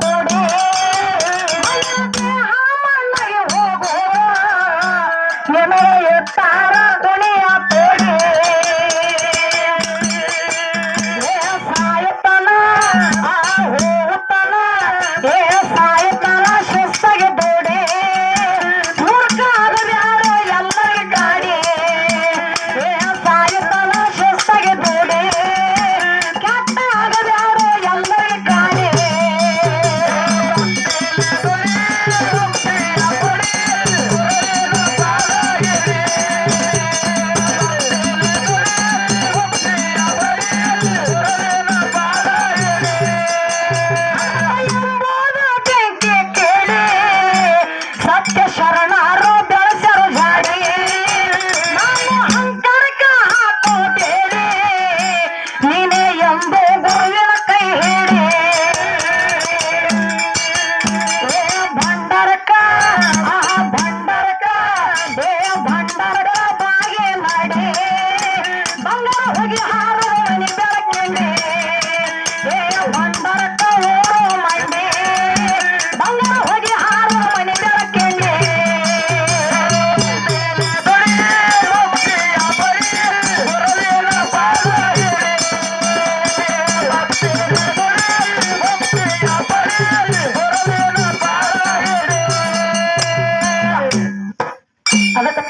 கொடு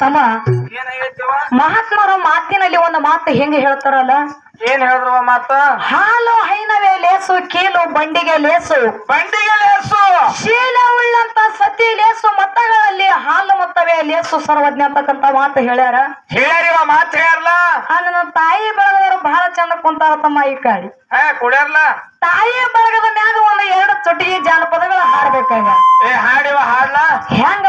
ತಮ್ಮ ಮಹಾತ್ಮರು ಮಾತಿನಲ್ಲಿ ಒಂದು ಮಾತು ಹೆಂಗ ಹೇಳ್ತಾರಲ್ಲ? ಏನ್ ಹೇಳಿದ್ರು ಮಾತ? ಹಾಲು ಹೈನವೇ ಲೇಸು ಕೀಲು ಬಂಡಿಗೆ ಲೇಸು. ಬಂಡಿಗೆ ಲೇಸು! ಶೀಲ ಉಳ್ಳಂತ ಸತಿ ಲೇಸು ಮತಗಳಲ್ಲಿ ಹಾಲು ಮತ್ತವೇ ಲೇಸು ಸರ್ವಜ್ಞ ಅಂತಕ್ಕಂತ ಮಾತು ಹೇಳ್ಯಾರ. ಹೇಳ್ಯಾರಿವ ಮಾತು ಹೇಳ್ಯಾರಲ್ಲ ನನ್ನ ತಾಯಿ ಬೆಳೆದವರು ಬಹಳ ಚಂದ ಕುಂತಾರ ತಮ್ಮ ಈ ಕಾಡಿ ಹೇ ಕುಡಿಯರ್ಲ? ತಾಯಿ ಬಳಗದ ಮ್ಯಾಗ ಒಂದು ಎರಡು ಚುಟಿಗೆ ಜಾನಪದಗಳ ಹಾಡ್ಬೇಕಾಗ. ಏ ಹಾಡಿವ ಹಾಡ್ಲ? ಹೆಂಗಪ್ಪ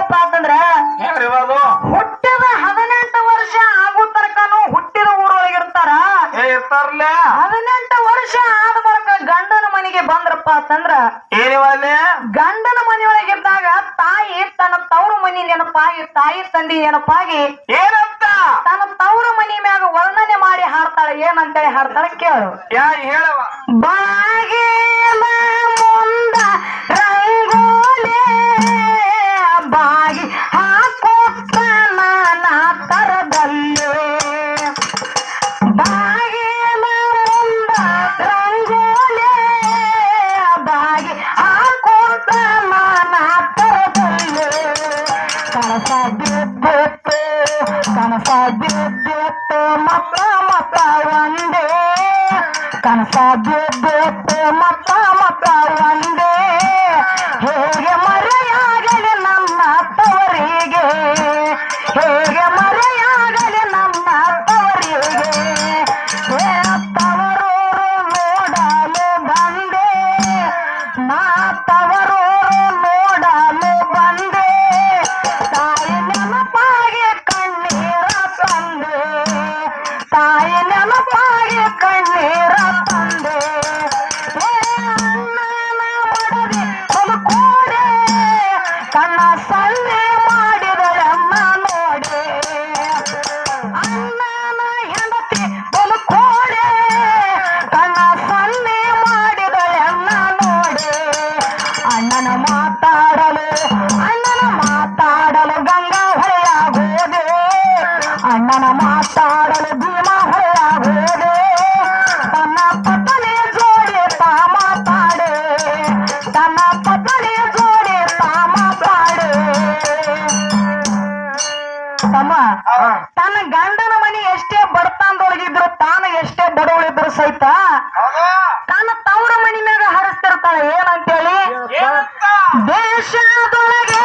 ಇರ್ತಾರ್ಲೆ ಹದಿನೆಂಟು ವರ್ಷ ಆದ ಬಳಿಕ ಗಂಡನ ಮನೆಗೆ ಬಂದ್ರಪ್ಪ ಅಂತಂದ್ರ ಏನಿವ ಗಂಡನ ಮನೆಯೊಳಗಿದ್ದಾಗ ತಾಯಿ ತನ್ನ ತವರು ಮನಿ ನೆನಪಾಗಿ ತಾಯಿ ತಂದಿ ನೆನಪಾಗಿ ಏನಂತ? ತನ್ನ ತವರು ಮನಿ ಮ್ಯಾಗ ವರ್ಣನೆ ಮಾಡಿ ಹಾಡ್ತಾಳೆ ಏನಂತೇಳಿ ಹಾಡ್ತಾಳೆ ಕೇಳು. ಯಾ ಹೇಳವ ಬಾಗಿಲ ಬಿದ್ದಿತ್ತು ಕನಸ ಬಿದ್ದಿತ್ತು ಮಕ್ಕಳ ಮಕ್ಕಳ ಒಂದೇ. ಕನಸ ಬಿದ್ದಿತ್ತು ಮಕ್ಕಳ ನೆನಪಾಗಿ ಬಡತನದೊಳಗಿದ್ರು ತಾನು ಎಷ್ಟೇ ಬಡವಳಿದ್ರು ಸಹಿತ ತನ್ನ ತವರ ಮನಿ ಮ್ಯಾಗ ಹರಿಸ್ತಿರ್ತಾಳೆ. ಏನಂತೇಳಿ? ಏನಂತ? ದೇಶದೊಳಗೆ